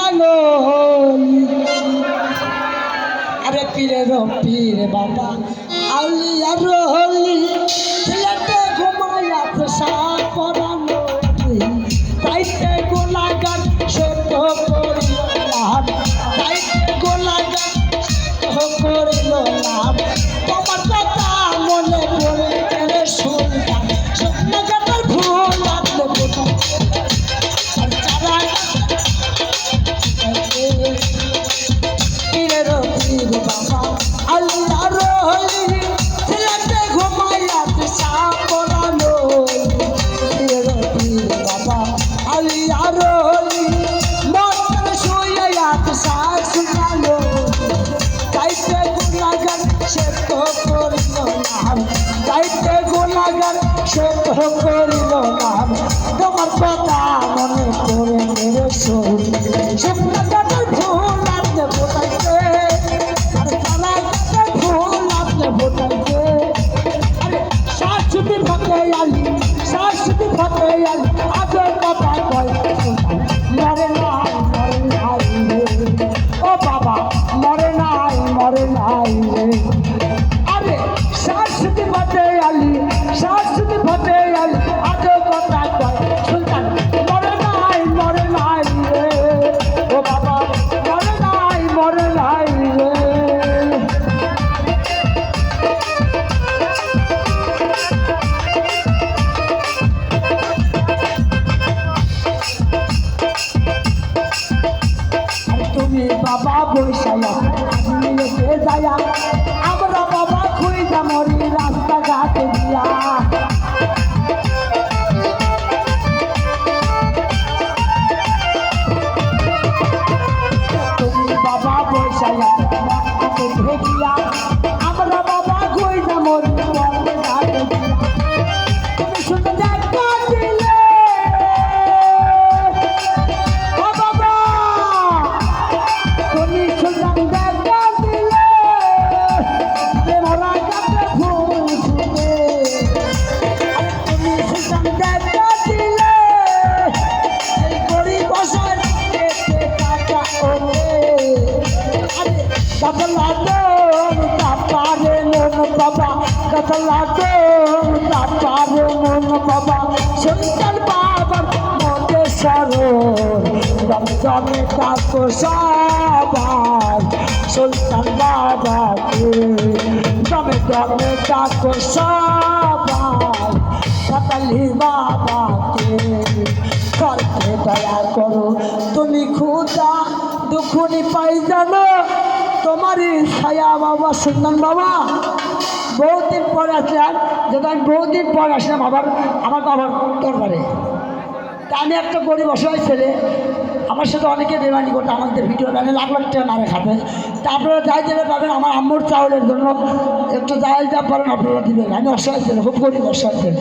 লালন। আরে পীরের পীর বাবা আউলিয়ার করিল নাম। তোমার কথা মনে করে মেরে শোন স্বপ্ন কাটার ভুল আপনি বোঝাইতে love. তুমি বাবা বৈশায়া তুমি লেগে যায়া আমরা বাবা খুঁজা মরি রাস্তাঘাট দিয়া তুমি বাবা বৈশায়া ভেজিয়া আরে কাতলা দোন তাপারে মন বাবা কাতলা দোন তাপারে মন বাবা। সুলতান বাবার মনে সরণ রমজানে কাকো সবাই সুলতান বাবাকে দমে দমে কাকো সবাই কাতালি বাবাকে করতে দয়া করো, তুমি খুদা দুখুনি পাই জানো তোমারই ছায়া বাবা, সুন্দর বাবা। বহুদিন পরে আসলাম, যেটা আমি বহুদিন পরে আসলাম আবার, আমার বাবার দরবারে। তা আমি একটা গরিব অসহায় ছেলে, আমার সাথে অনেকে বেমানি করতো, আমাদের ভিডিও বানিয়ে, লাখ লাখ টাকা মারে খাবে। তা আপনারা যাই জেলে পাবেন, আমার আম্মুর চাউলের জন্য একটু যাই যা পারেন, আপনারা দিবেন। আমি অসহায় ছেলে, খুব গরিব অসহায় ছেলে।